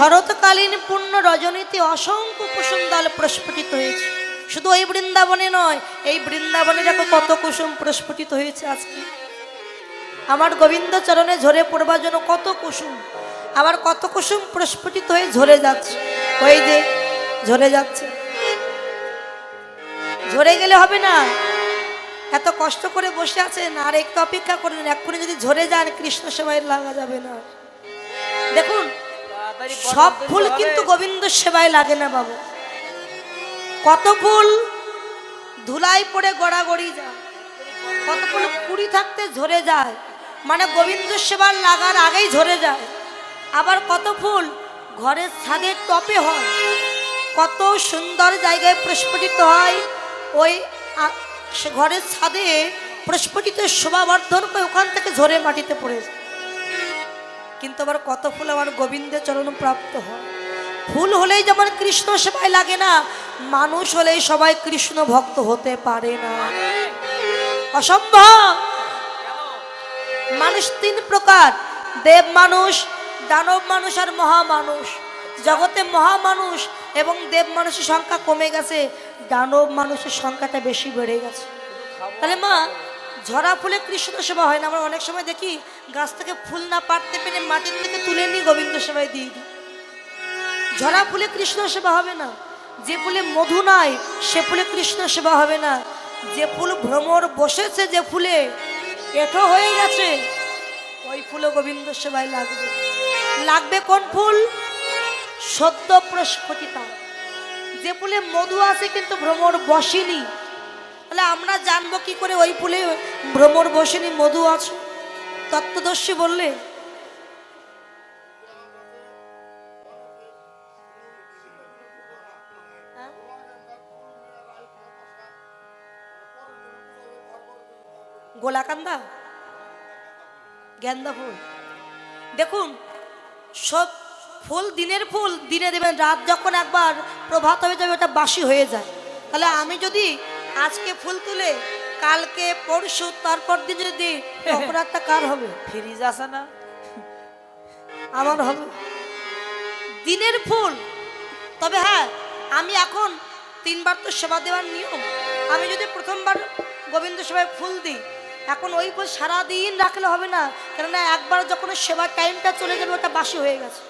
শরৎকালীন পূর্ণ রজনীতে অসংখ্য কুসুম দল প্রস্ফুটিত হয়েছে। শুধু ওই বৃন্দাবনে নয়, এই বৃন্দাবনে দেখো কত কুসুম প্রস্ফুটিত হয়েছে আজকে। আমার গোবিন্দ চরণে ঝরে পড়বার জন্য কত কুসুম, আবার কত কুসুম প্রস্ফুটিত হয়ে ঝরে যাচ্ছে। ওই যে, ঝরে যাচ্ছে। ঝরে গেলে হবে না। এত কষ্ট করে বসে আছেন, আর একটু অপেক্ষা করলেন এক্ষুনি যদি ঝরে যান, কৃষ্ণ সেবায় লাগা যাবে না। দেখুন সব ফুল কিন্তু গোবিন্দ সেবায় লাগে না বাবু। কত ফুল ধুলাই পড়ে গড়াগড়ি যায় কত ফুল কুড়ি থাকতে ঝরে যায় মানে গোবিন্দ সেবার লাগার আগেই ঝরে যায়। আবার কত ফুল ঘরের ছাদের টপে হয় কত সুন্দর জায়গায় প্রস্ফুটিত হয় ওই ঘরের ছাদে প্রস্ফুটিত শোভাবর্ধন করে ওখান থেকে ঝরে মাটিতে পড়ে যায়। কিন্তু আবার কত ফুল আমার গোবিন্দের চরণ প্রাপ্ত হয়। ফুল হলেই যেমন কৃষ্ণ সেবায় লাগে না, মানুষ হলেই সবাই কৃষ্ণ ভক্ত হতে পারে না। অসম্ভব! মানুষ তিন প্রকার, দেব মানুষ, দানব মানুষ আর মহামানুষ। জগতে মহামানুষ এবং দেব মানুষের সংখ্যা কমে গেছে, দানব মানুষের সংখ্যাটা বেশি বেড়ে গেছে। তাহলে মা ঝরা ফুলে কৃষ্ণ সেবা হয় না। আমরা অনেক সময় দেখি গাছ থেকে ফুল না পারতে পেরে মাটির থেকে তুলে নিই গোবিন্দ সেবায় দিয়ে দিই। ঝরা ফুলে কৃষ্ণ সেবা হবে না। যে ফুলে মধু নাই, সে ফুলে কৃষ্ণ সেবা হবে না। যে ফুল ভ্রমর বসেছে, যে ফুলে এঠো হয়ে গেছে, ওই ফুলও গোবিন্দ সেবায় লাগবে। লাগবে কোন ফুল? সদ্য প্রস্ফুটিতা। যে ফুলে মধু আছে, কিন্তু ভ্রমর বসেনি তাহলে আমরা জানব কি করে ওই ফুলে ভ্রমর বসেনি মধু আছে তত্ত্বদর্শী বললে? গোলাকান্দা গেন্দা ফুল দেখুন, সব ফুল দিনের ফুল দিনে দেবেন, রাত যখন একবার প্রভাত হয়ে যাবে, ওটা বাসি হয়ে যায় তাহলে আমি যদি আজকে ফুল তুলে কালকে পরশু তারপর দিন যদি অপরাধটা কার হবে? ফ্রিজ আছে না? আমার হবে। দিনের ফুল। তবে হ্যাঁ আমি এখন তিনবার তো সেবা দেওয়ার নিয়ম। আমি যদি প্রথমবার গোবিন্দ সেবায় ফুল দিই এখন ওই ফুল সারাদিন রাখলে হবে না কেননা একবার যখন সেবার টাইমটা চলে যাবে ওটা বাসি হয়ে গেছে।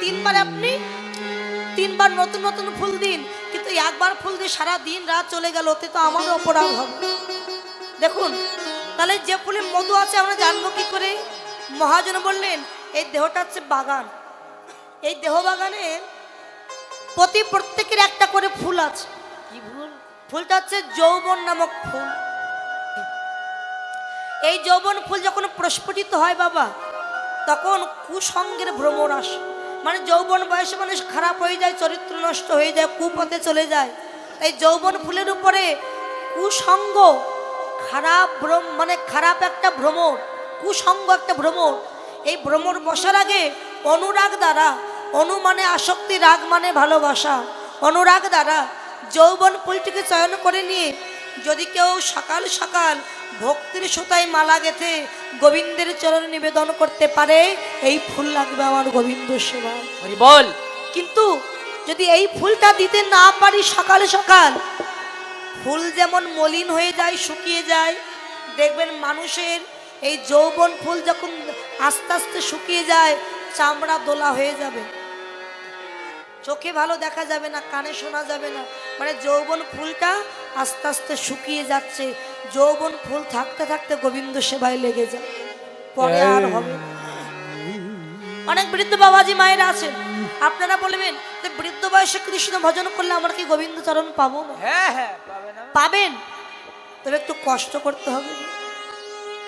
তিনবার আপনি তিনবার নতুন নতুন ফুল দিন কিন্তু একবার ফুল দিয়ে সারা দিন রাত চলে গেল ওতে তো আমারও অপরাধ হবে। দেখুন তাহলে যে ফুলে মধু আছে আমরা জানব কি করে? মহাজন বললেন এই দেহটা হচ্ছে বাগান। এই দেহ বাগানে প্রতি প্রত্যেকের একটা করে ফুল আছে। কি ভুল ফুলটা হচ্ছে যৌবন নামক ফুল। এই যৌবন ফুল যখন প্রস্ফুটিত হয় বাবা তখন কুসঙ্গের ভ্রমর আসে। মানে যৌবন বয়সে মানুষ খারাপ হয়ে যায়, চরিত্র নষ্ট হয়ে যায়, কুপথে চলে যায়। এই যৌবন ফুলের উপরে কুসঙ্গ, খারাপ ভ্রম মানে খারাপ একটা ভ্রমর, কুসঙ্গ একটা ভ্রমর। এই ভ্রমর বসার আগে অনুরাগ দ্বারা, অনু মানে আসক্তি, রাগ মানে ভালোবাসা। অনুরাগ দ্বারা যৌবন ফুলটিকে চয়ন করে নিয়ে যদি কেউ সকাল সকাল ভক্তির সুতায় মালা গেথে গোবিন্দের চরণে নিবেদন করতে পারে এই ফুল লাগবে আমার গোবিন্দ সেবা। হরি বল। কিন্তু যদি এই ফুলটা দিতে না পারি সকাল সকাল ফুল যেমন মলিন হয়ে যায় শুকিয়ে যায় দেখবেন মানুষের এই যৌবন ফুল যখন আস্তে আস্তে শুকিয়ে যায় চামড়া দোলা হয়ে যাবে। চোখে ভালো দেখা যাবে না কানে শোনা যাবে না। মানে যৌবন ফুলটা আস্তে আস্তে শুকিয়ে যাচ্ছে। যৌবন ফুল থাকতে থাকতে গোবিন্দ সেবায় লেগে যায়। পরে আর হবে অনেক বৃদ্ধ বাবাজি মায়েরা আছেন। আপনারা বলবেন যে বৃদ্ধ বয়সে কৃষ্ণ ভজন করলে আমরা কি গোবিন্দ চরণ পাবো হ্যাঁ হ্যাঁ পাবে না। পাবেন। তবে একটু কষ্ট করতে হবে।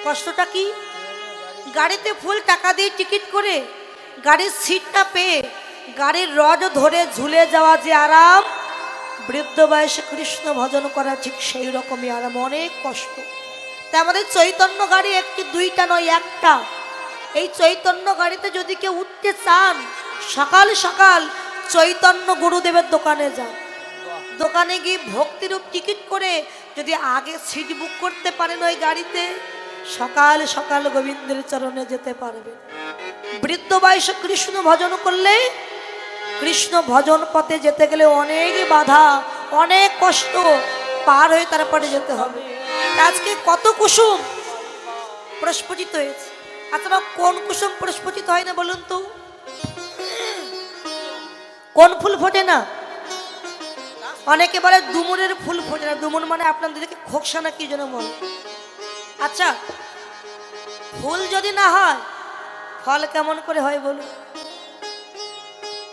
কষ্টটা কি? গাড়িতে ফুল টাকা দিয়ে টিকিট করে গাড়ির সিটটা পেয়ে গাড়ির রড ধরে ঝুলে যাওয়া যে আরাম, বৃদ্ধ বয়সে কৃষ্ণ ভজন করা ঠিক সেই রকমই আরাম অনেক কষ্ট। তা আমাদের চৈতন্য গাড়ি একটি, দুইটা নয়, একটা। এই চৈতন্য গাড়িতে যদি কেউ উঠতে চান, সকাল সকাল চৈতন্য গুরুদেবের দোকানে যান। দোকানে গিয়ে ভক্তিরূপ টিকিট করে যদি আগে সিট বুক করতে পারেন ওই গাড়িতে, সকাল সকাল গোবিন্দের চরণে যেতে পারবে বৃদ্ধ বয়সে কৃষ্ণ ভজন করলে কৃষ্ণ ভজন পথে যেতে গেলে অনেক বাধা, অনেক কষ্ট, পার হয়ে তারপরে যেতে হবে। আজকে কত কুসুম প্রস্ফুটিত হয়েছে। আচ্ছা কোন কুসুম প্রস্ফুটিত হয় না বলুন তো? কোন ফুল ফোটে না? অনেকে বলে ডুমুরের ফুল ফোটে না। ডুমুর মানে আপনাদেরকে খোকসা না কি যেন বলে। আচ্ছা ফুল যদি না হয়, ফল কেমন করে হয় বলুন?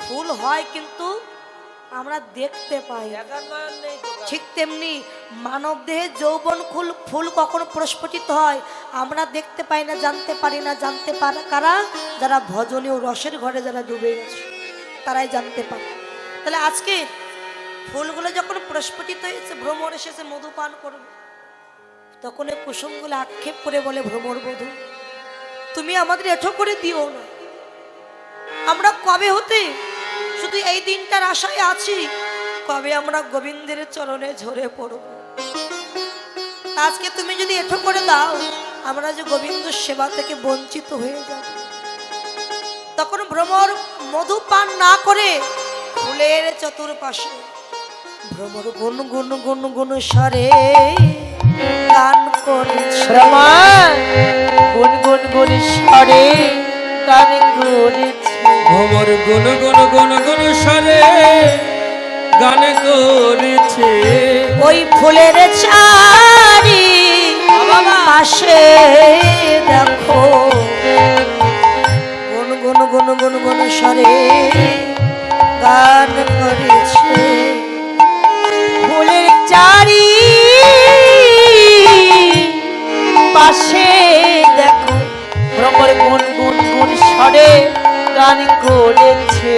ফুল হয় কিন্তু আমরা দেখতে পাই। ঠিক তেমনি মানব দেহে যৌবন ফুল ফুল কখনো প্রস্ফুটিত হয়, আমরা দেখতে পাই না, জানতে পারি না, জানতে পারে, কারা? যারা ভজনে ও রসের ঘরে যারা ডুবে গেছে, তারাই জানতে পারে। তাহলে আজকে ফুলগুলো যখন প্রস্ফুটিত হয়েছে, ভ্রমর এসেছে, মধু পান করবে। তখন এই কুসুমগুলো আক্ষেপ করে বলে, ভ্রমর বধূ তুমি আমাদের এঠো করে দিও না। আমরা কবে হতে শুধু এই দিনটার আশায় আছি, কবে আমরা গোবিন্দের চরণে ঝরে পড়ব। আজকে তুমি যদি এঠো করে দাও, আমরা যে গোবিন্দ সেবা থেকে বঞ্চিত হয়ে যাব। তখন ভ্রমর মধু পান না করে ফুলের চতুর্পাশে ভ্রমর গুন গুন গুন গুন সরে গান করেছে গুন গুন গুন স্বরে গান করেছে ভ্রমর গুন গুন গুন গুন সরে গান করেছে। ওই ফুলের চারি পাশে দেখো। গুন গুন গুন গুন গুন সরে গান করেছে। ফুলের চারি পাশে দেখো। ভ্রমর গুন গুন গুন স্বরে গান করেছে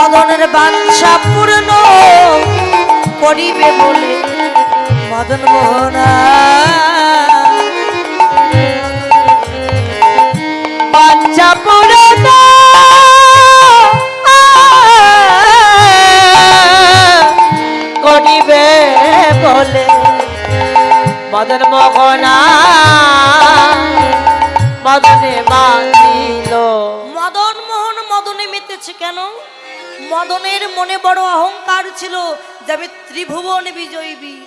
মদনের বাঞ্ছা পূর্ণ করিবে বলে মদন মোহনা। বাচ্চা পুরত করিবে বলে মদন মোহনা। মদনে মাতিল মদন মোহন, মদনে মেতেছে কেন? মদনের মনে বড় অহংকার ছিল যে আমি ত্রিভুবন বিজয়ী।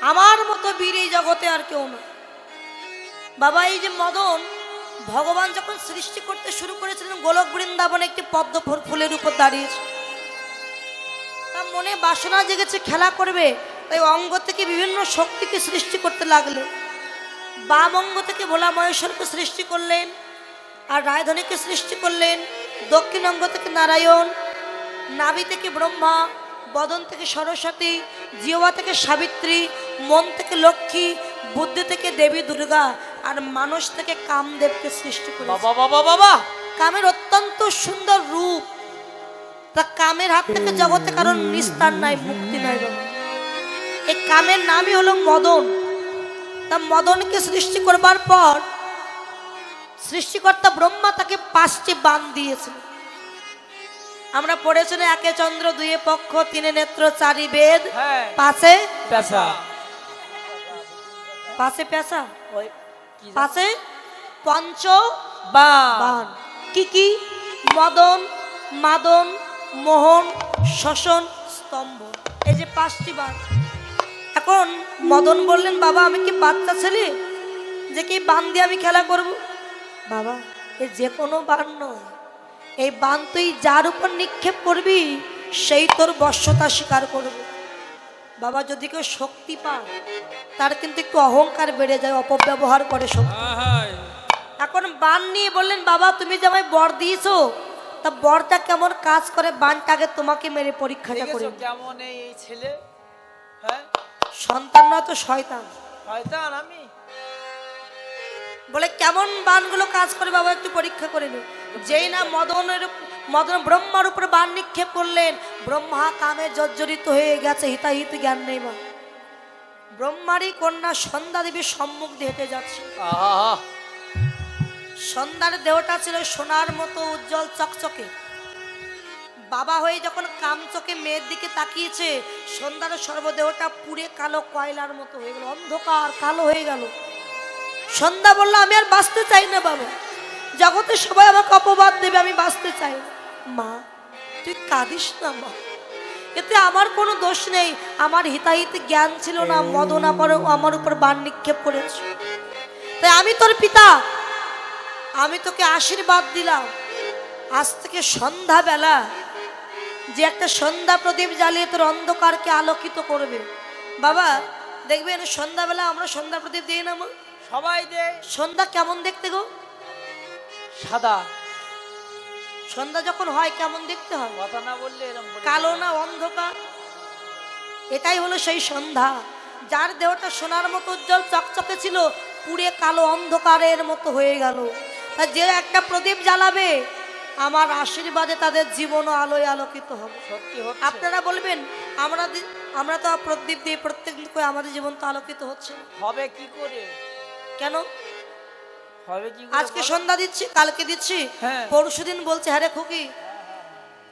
আমার মতো বীর এই জগতে আর কেউ না বাবা, এই যে মদন, ভগবান যখন সৃষ্টি করতে শুরু করেছিলেন, গোলক বৃন্দাবনে একটি পদ্ম ফুল- ফুলের উপর দাঁড়িয়েছে তার মনে বাসনা জেগেছে, খেলা করবে। তাই অঙ্গ থেকে বিভিন্ন শক্তিকে সৃষ্টি করতে লাগলেন। বাম অঙ্গ থেকে ভোলা মহেশ্বরকে সৃষ্টি করলেন, আর রায়ধনীকে সৃষ্টি করলেন। দক্ষিণ অঙ্গ থেকে নারায়ণ নাভি থেকে ব্রহ্মা বদন থেকে সরস্বতী জিওয়া থেকে সাবিত্রী মন থেকে লক্ষ্মী বুদ্ধি থেকে দেবী দুর্গা আর মানুষ থেকে কামদেবকে সৃষ্টি করে বাবা বাবা বাবা! কামের অত্যন্ত সুন্দর রূপ। তা কামের হাত থেকে জগতে কারণ নিস্তার নাই মুক্তি নাই এই কামের নামই হলো মদন। তা মদনকে সৃষ্টি করবার পর সৃষ্টিকর্তা ব্রহ্মা তাকে পাঁচটি বান দিয়েছিল আমরা পড়েছি না একে চন্দ্র দুয়ে পক্ষ তিনে নেত্র চারি বেদ। হ্যাঁ। পাশে? পেশা। পাশে পেশা? ওই পাশে? পঞ্চ? বান। কি কি? মদন মাদন মোহন শোষণ স্তম্ভ। এই যে পাঁচটি বান। এখন মদন বললেন বাবা আমি কি বাচ্চা ছেলে? যে কি বান দিয়ে আমি খেলা করব? বাবা এ যে কোনো বান নয়। এই বান তুই যার উপর নিক্ষেপ করবি সেই তোর বশ্যতা স্বীকার করবে। বাবা যদি কেউ শক্তি পায় তার কিন্তু একটু অহংকার বেড়ে যায় অপব্যবহার করে শক্তি। এখন বান নিয়ে বললেন বাবা তুমি যে আমায় বর দিয়েছ তা বরটা কেমন কাজ করে? বানটাকে তোমাকে মেরে পরীক্ষাটা করে কেমন এই এই ছেলে? হ্যাঁ? সন্তান নয় তো শয়তান। শয়তান আমি? বলে কেমন বানগুলো কাজ করে বাবা একটু পরীক্ষা করে নি যেই না মদনের মদন ব্রহ্মার উপরে বান নিক্ষেপ করলেন ব্রহ্মা কামে জর্জরিত হয়ে গেছে হিতাহিত জ্ঞান নেই মা। ব্রহ্মারই কন্যা সন্ধ্যা দেবীর সম্মুখ দিয়ে হেঁটে যাচ্ছে। আহা সন্ধ্যার দেহটা ছিল সোনার মতো উজ্জ্বল চকচকে। বাবা হয়ে যখন কামচকে মেয়ের দিকে তাকিয়েছে সন্ধ্যার সর্বদেহটা পুড়ে কালো কয়লার মতো হয়ে গেল অন্ধকার কালো হয়ে গেল। সন্ধ্যা বলল, আমি আর বাঁচতে চাই না বাবা। জগতে সবাই আমাকে অপবাদ দেবে, আমি বাঁচতে চাই মা, তুই কাঁদিস না, মা। এতে আমার কোনো দোষ নেই। আমার হিতাহিত জ্ঞান ছিল না, মদন আমার আমার উপর বান নিক্ষেপ করেছে। তাই আমি তোর পিতা। আমি তোকে আশীর্বাদ দিলাম। আজ থেকে সন্ধ্যাবেলা যে একটা সন্ধ্যা প্রদীপ জ্বালিয়ে তোর অন্ধকারকে আলোকিত করবে। বাবা, দেখবেন সন্ধ্যাবেলা আমরা সন্ধ্যা প্রদীপ দিই না, মা? সবাই দে সন্ধ্যা কেমন দেখতে গো? সাদা। সন্ধ্যা যখন হয় কেমন দেখতে হয়? কথা না বললে এরকম কালো না। অন্ধকার? এটাই হলো সেই সন্ধ্যা। যার দেহটা সোনার মতো উজ্জ্বল চকচকে ছিল পুড়ে কালো অন্ধকারের মতো হয়ে গেল। তা যে একটা প্রদীপ জ্বালাবে আমার আশীর্বাদে তাদের জীবনও আলোয় আলোকিত হবে। সত্যি আপনারা বলবেন আমরা আমরা তো প্রদীপ দিয়ে প্রত্যেক আমাদের জীবন তো আলোকিত হচ্ছে হবে কি করে? কেন? আজকে সন্ধ্যা দিচ্ছি কালকে দিচ্ছি। হ্যাঁ। পরশু দিন বলছে হ্যাঁ রে খুকি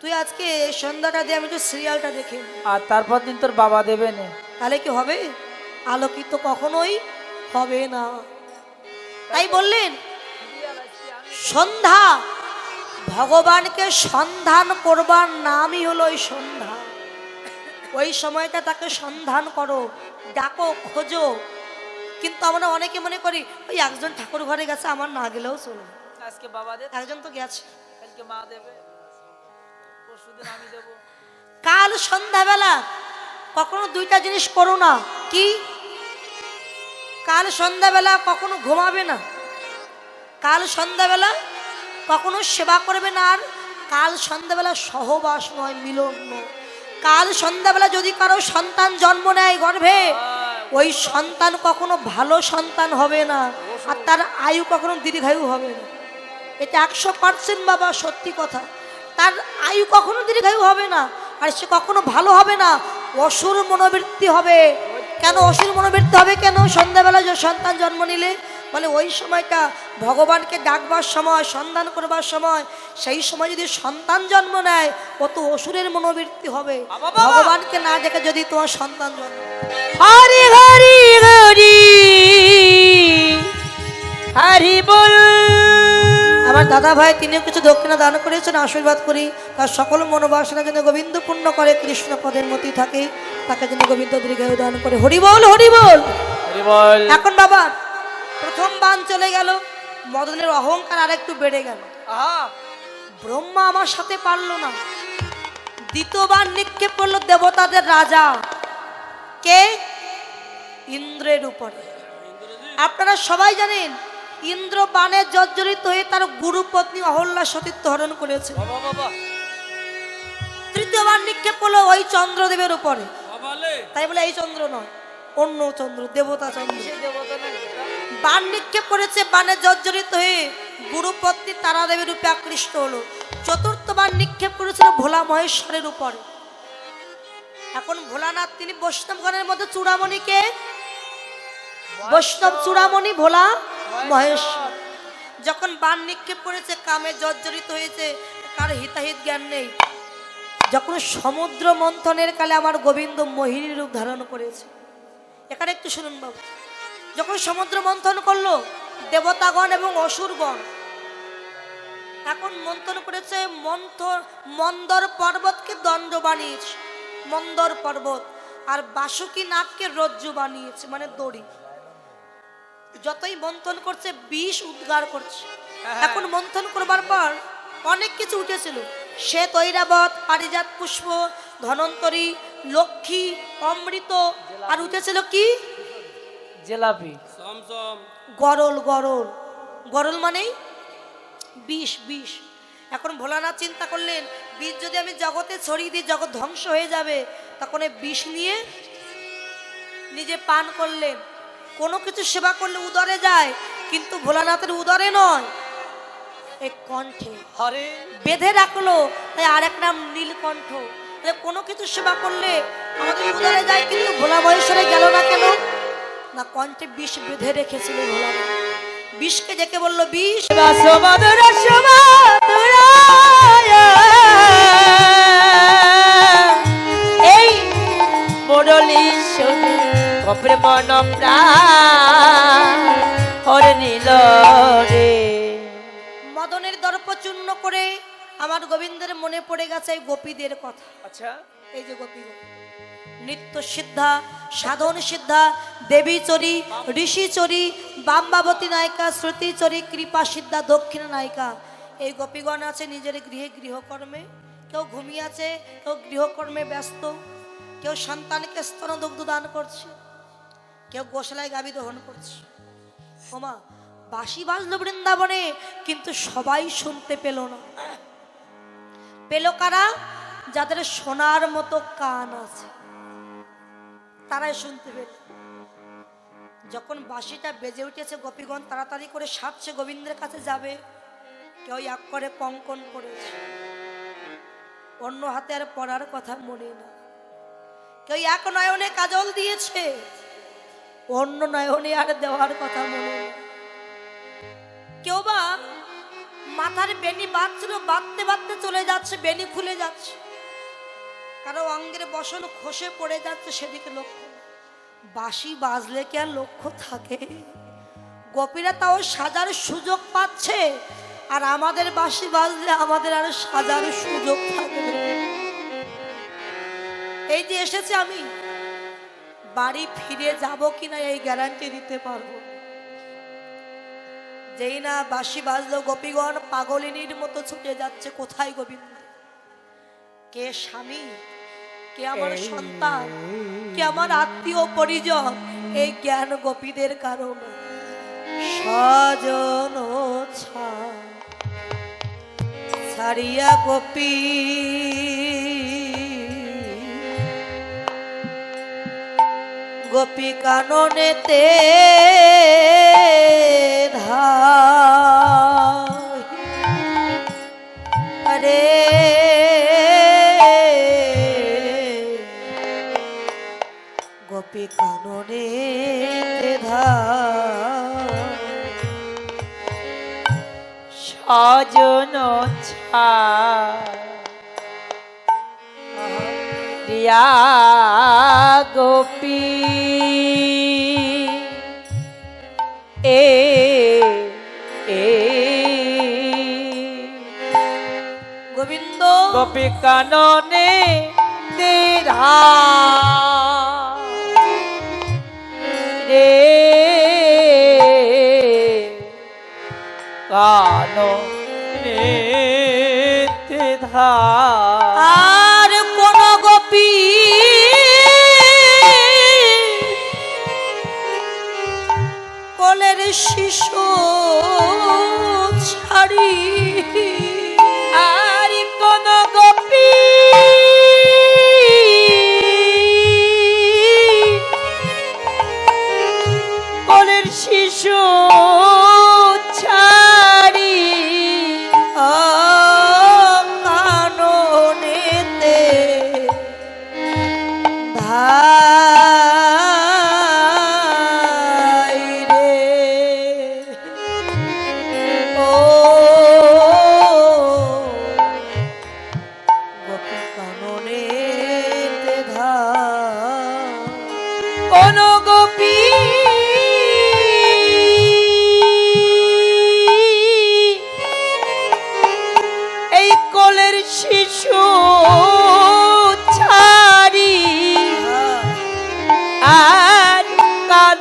তুই আজকে সন্ধ্যাটা দিয়ে আমি একটু সিরিয়ালটা দেখে। আর তারপর দিন তোর বাবা দেবে না। তাহলে কি হবে? আলোকিত কখনোই হবে না। তাই বললেন সন্ধ্যা ভগবানকে সন্ধান করবার নামই হলো ওই সন্ধ্যা। ওই সময়টা তাকে সন্ধান করো ডাকো খোঁজো কিন্তু আমরা অনেকে মনে করি ওই একজন ঠাকুর ঘরে গেছে আমার না গেলেও চলবে। আজকে বাবা দে একজন তো গেছে। কালকে মা দেবে। পরশুদিন আমি দেবো। কাল সন্ধ্যাবেলা কখনো দুইটা জিনিস করো না। কি? কাল সন্ধ্যাবেলা কখনো ঘুমাবে না। কাল সন্ধ্যাবেলা কখনো সেবা করবে না আর কাল সন্ধ্যাবেলা সহবাস নয় মিলন নয়। কাল সন্ধ্যাবেলা যদি কারও সন্তান জন্ম নেয় গর্ভে ওই সন্তান কখনো ভালো সন্তান হবে না, আর তার আয়ু কখনো দীর্ঘায়ু হবে না। এটা একশো পার্সেন্ট বাবা সত্যি কথা। তার আয়ু কখনো দীর্ঘায়ু হবে না, আর সে কখনো ভালো হবে না, অসুর মনোবৃত্তি হবে। কেন অসুর মনোবৃত্তি হবে? কেন সন্ধ্যাবেলা যে সন্তান জন্ম নিলে বলে ওই সময়টা ভগবানকে ডাকবার সময় সন্ধান করবার সময় সেই সময় যদি সন্তান জন্ম নেয় কত অসুরের মনোবৃত্তি হবে। ভগবানকে না ডেকে যদি তোমার সন্তান জন্ম হরি হরি হরি হরি বল। আমার দাদা ভাই তিনিও কিছু দক্ষিণা দান করেছেন আশীর্বাদ করি। তার সকল মনোবাসনা যেন গোবিন্দ পূর্ণ করে কৃষ্ণ পদের মতি থাকে তাকে যেন গোবিন্দ দীর্ঘায়ু দান করে। হরি বল। হরি বল। এখন বাবা প্রথম বান চলে গেল মদনের অহংকার আর একটু বেড়ে গেল। ব্রহ্মা আমার সাথে পারল না। দ্বিতীয়বার নিক্ষেপ করল দেবতাদের রাজা। কে? ইন্দ্রের উপরে। আপনারা সবাই জানেন ইন্দ্র বানে জর্জরিত হয়ে তার গুরু পত্নী অহল্যা সতীত্ব হরণ করেছে। তৃতীয়বার নিক্ষেপ করল ওই চন্দ্রদেবের উপরে। তাই বলে এই চন্দ্র নয় অন্য চন্দ্র দেবতা চন্দ্র। দেবতা? বান নিক্ষেপ করেছে, বানে জর্জরিত হয়ে গুরুপত্নী তারাদেবীর রূপে আকৃষ্ট হলো। চতুর্থবার নিক্ষেপ করেছিল ভোলা মহেশ্বরের উপরে। এখন ভোলানাথ, তিনি বৈষ্ণবগণের মধ্যে চূড়ামণিকে? বৈষ্ণব চূড়ামণি ভোলা মহেশ্বর। যখন বান নিক্ষেপ করেছে, কামে জর্জরিত হয়েছে, কার হিতাহিত জ্ঞান নেই। যখন সমুদ্র মন্থনের কালে আমার গোবিন্দ মোহিনী রূপ ধারণ করেছে। এখানে একটু শুনুন বাবু। যখন সমুদ্র মন্থন করল দেবতাগণ এবং অসুরগণ এখন মন্থন করেছে মন্থন মন্দর পর্বতকে দণ্ড বানিয়েছে মন্দর পর্বত আর বাসুকি নাগকে রজ্জু বানিয়েছে মানে দড়ি। যতই মন্থন করছে বিষ উদ্গার করছে। এখন মন্থন করবার পর অনেক কিছু উঠেছিল। সে ঐরাবত পারিজাত পুষ্প ধনন্তরী লক্ষ্মী অমৃত আর উঠেছিল কি? জেলাপি। সমসম গরল গরল। গরল মানেই বিষ বিষ। এখন ভোলানাথ চিন্তা করলেন বিষ যদি আমি জগতে ছড়িয়ে দিই জগৎ ধ্বংস হয়ে যাবে তখন বিষ নিয়ে নিজে পান করলেন। কোনো কিছু সেবা করলে উদরে যায় কিন্তু ভোলানাথের উদরে নয়। এই কণ্ঠে হরে। বেঁধে রাখল তাই আরেক নাম নীলকণ্ঠ। কোনো কিছু সেবা করলে আমাদের উদরে যায় কিন্তু ভোলা বয়সরে গেল না কেন? না, কণ্ঠে বিষ বেঁধে রেখেছিল বিষকে ডেকে বলল, বিষ এই কপরে মন রে মদনের দর্প চূর্ণ করে আমার গোবিন্দের মনে পড়ে গেছে এই গোপীদের কথা আচ্ছা এই যে গোপী গোপী নৃত্য সিদ্ধা সাধন সিদ্ধা দেবী চরি ঋষি চরি বাম্বাবতী নায়িকা শ্রুতি চরি কৃপা সিদ্ধা দক্ষিণ নায়িকা। এই গোপীগণ আছে নিজের গৃহে গৃহকর্মে। কেউ ঘুমিয়ে আছে, কেউ গৃহকর্মে ব্যস্ত। কেউ সন্তানকে স্তনদগ্ধ দান করছে। কেউ গোশালায় গাবি দহন করছে। ওমা, বাঁশি বাজলো বৃন্দাবনে, কিন্তু সবাই শুনতে পেল না। পেল কারা? যাদের সোনার মতো কান আছে। তারাই শুনতে পেল। যখন বাঁশিটা বেজে উঠেছে, গোপীগণ তাড়াতাড়ি করে সাতছে গোবিন্দের কাছে যাবে। কেউ এক করে কঙ্কন করেছে। অন্য হাতে আর পড়ার কথা মনে না কেউ এক নয়নে কাজল দিয়েছে। অন্য নয়নে আর দেওয়ার কথা মনে না কেউ বা মাথার বেনি বাঁধছিল, বাঁধতে বাঁধতে চলে যাচ্ছে বেনি খুলে যাচ্ছে। কারও অঙ্গের বসন খসে পড়ে যাচ্ছে সেদিকে লক্ষ্য। বাঁশি বাজলে কি আর লক্ষ্য থাকে? গোপীরা তাও সাজার সুযোগ পাচ্ছে, আর আমাদের বাঁশি বাজলে আমাদের আর সাজার সুযোগ থাকবে এই যে এসেছে আমি, বাড়ি ফিরে যাব কিনা এই গ্যারান্টি দিতে পারব। যেই না বাঁশি বাজলো গোপীগণ, পাগলিনীর মতো ছুটে যাচ্ছে, কোথায় গোবিন্দ কে স্বামী? কে আমার সন্তান? কে আমার আত্মীয় পরিজন? এই জ্ঞান গোপীদের কারণ। সজন ছাড়িয়া গোপী। গোপী কাননেতে ধায় রে গোপী কাননে সজন গোপী এ গোবিন্দ গোপী কাননে তেরা কাননে তেধা আর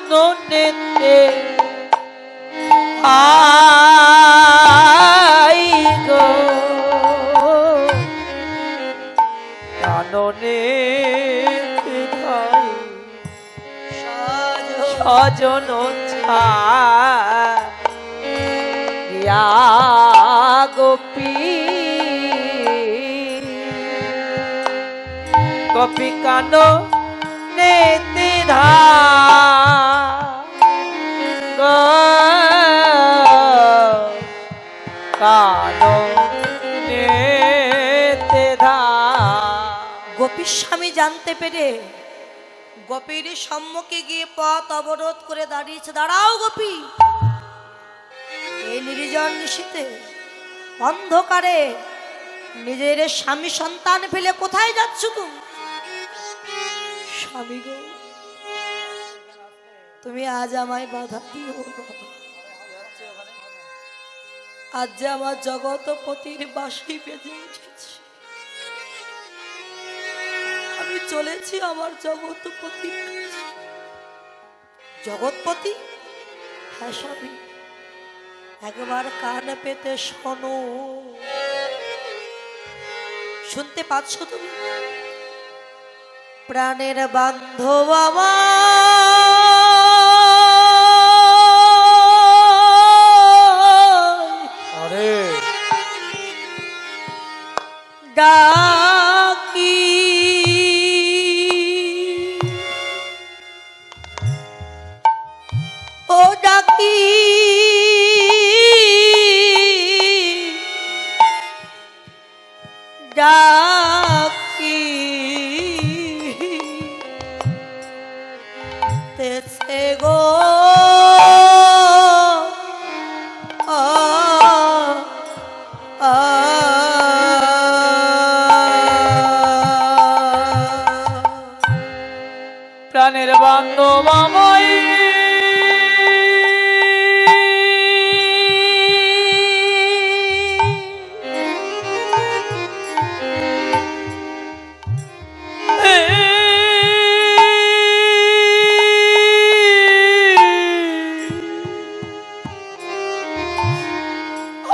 ননেতে আই গো। কাননে সজন ছা গোপী গোপী কানো নেত গোপীর স্বামী জানতে পেরে গোপীর সম্মুখে গিয়ে পথ অবরোধ করে দাঁড়িয়েছে। দাঁড়াও গোপী। এই নির্জন নিশীতে অন্ধকারে নিজের স্বামী সন্তান ফেলে কোথায় যাচ্ছ তুমি? স্বামী গো। তুমি আজ আমায় বাধা দিও আজ যে আমার জগতপতির বাসি বেজে উঠেছে আমি চলেছি আমার জগৎপতি জগৎপতি হ্যাঁ স্বামী। একবার কান পেতে শোনো। শুনতে পাচ্ছ তুমি? প্রাণের বান্ধব আমার। ডাকি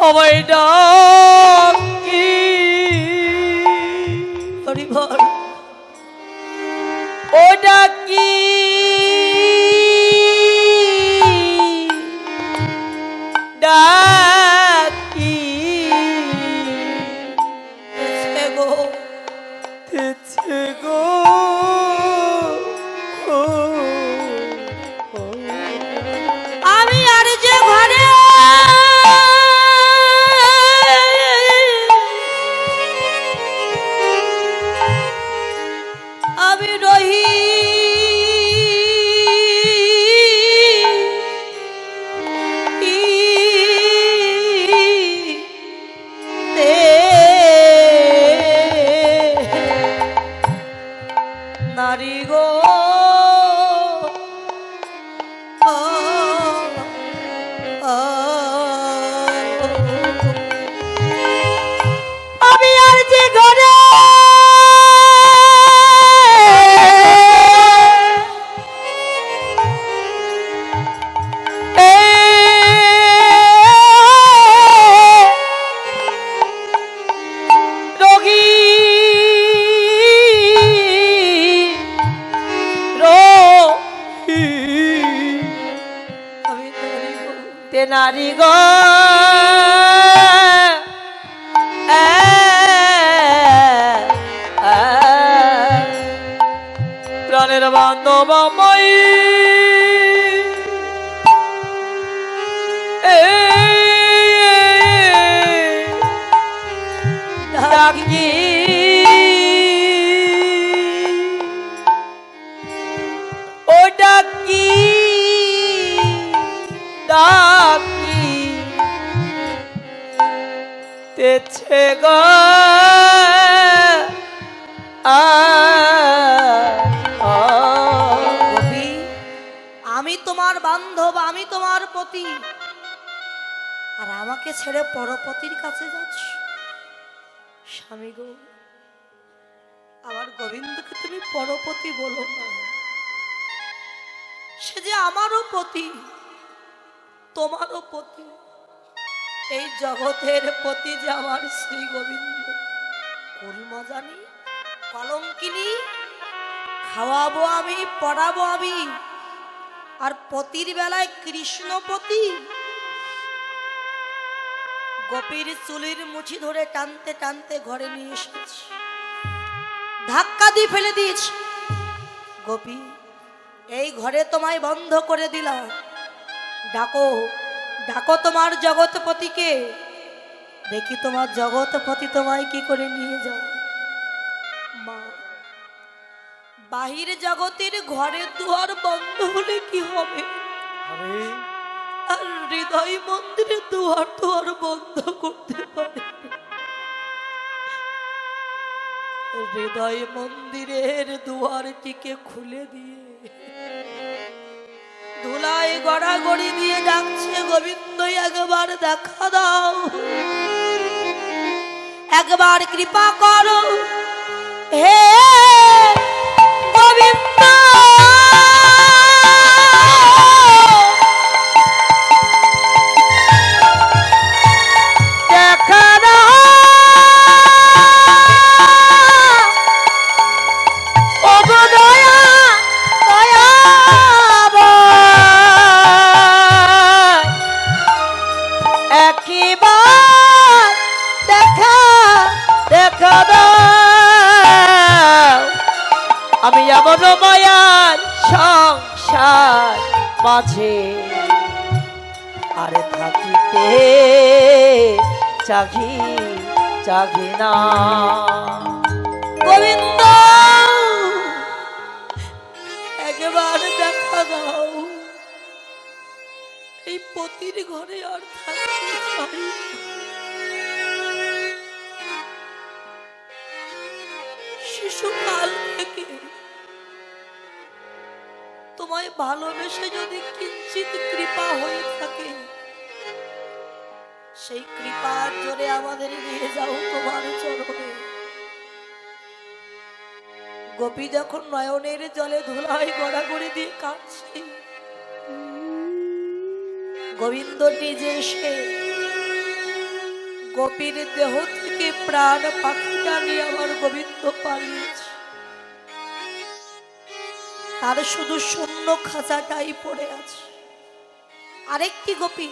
আমায় ডাকি গো ডাকি ও ডাকি ডাকি। তেছে গো। আমি তোমার বান্ধব, আমি তোমার পতি। আর আমাকে ছেড়ে পরপতির কাছে যাচ্ছ? স্বামী গো, আমার গোবিন্দকে তুমি পরপতি বলো না। সে যে আমারও পতি, তোমারও পতি, এই জগতের পতি যে আমার শ্রী গোবিন্দ। কুলমা জানি কলঙ্কিনী, খাওয়াবো আমি, পড়াবো আমি, আর পতির বেলায় কৃষ্ণপতি গোপীর চুলির মুঠি ধরে টানতে টানতে ঘরে নিয়ে এসেছি। ধাক্কা দিয়ে ফেলে দিয়েছি। গোপী, এই ঘরে তোমায় বন্ধ করে দিলাম। ডাকো ডাকো তোমার জগৎপতিকে। দেখি তোমার জগৎপতি তোমায় কি করে নিয়ে যাও মা, বাহির জগতের ঘরের দুয়ার বন্ধ হলে কি হবে? আরে হৃদয় মন্দিরে দুয়ার দুয়ার বন্ধ করতে পারে হৃদয় মন্দিরের দুয়ারটিকে খুলে দিয়ে ধুলায় গড়াগড়ি দিয়ে ডাকছে গোবিন্দ একবার দেখা দাও। একবার কৃপা করো। হে মাঝে আরে থাকিতে চাঘি চাঘি না। গোবিন্দ, একবার দেখা দাও। এই পতির ঘরে আর শিশুকাল থেকে তোমায় ভালোবেসে যদি কিঞ্চিত কৃপা হয়ে থাকে, সেই কৃপার জোরে আমাদের নিয়ে যাও তোমার চরণে। গোপী যখন নয়নের জলে ধুলায় গড়াগড়ি দিয়ে কাঁদছে গোবিন্দ নিজে এসে গোপীর দেহ থেকে প্রাণ পাখিটা নিয়ে আমার গোবিন্দ পালিয়েছে। তার শুধু শূন্য খাঁচাটাই পড়ে আছে। আরেকটি গোপী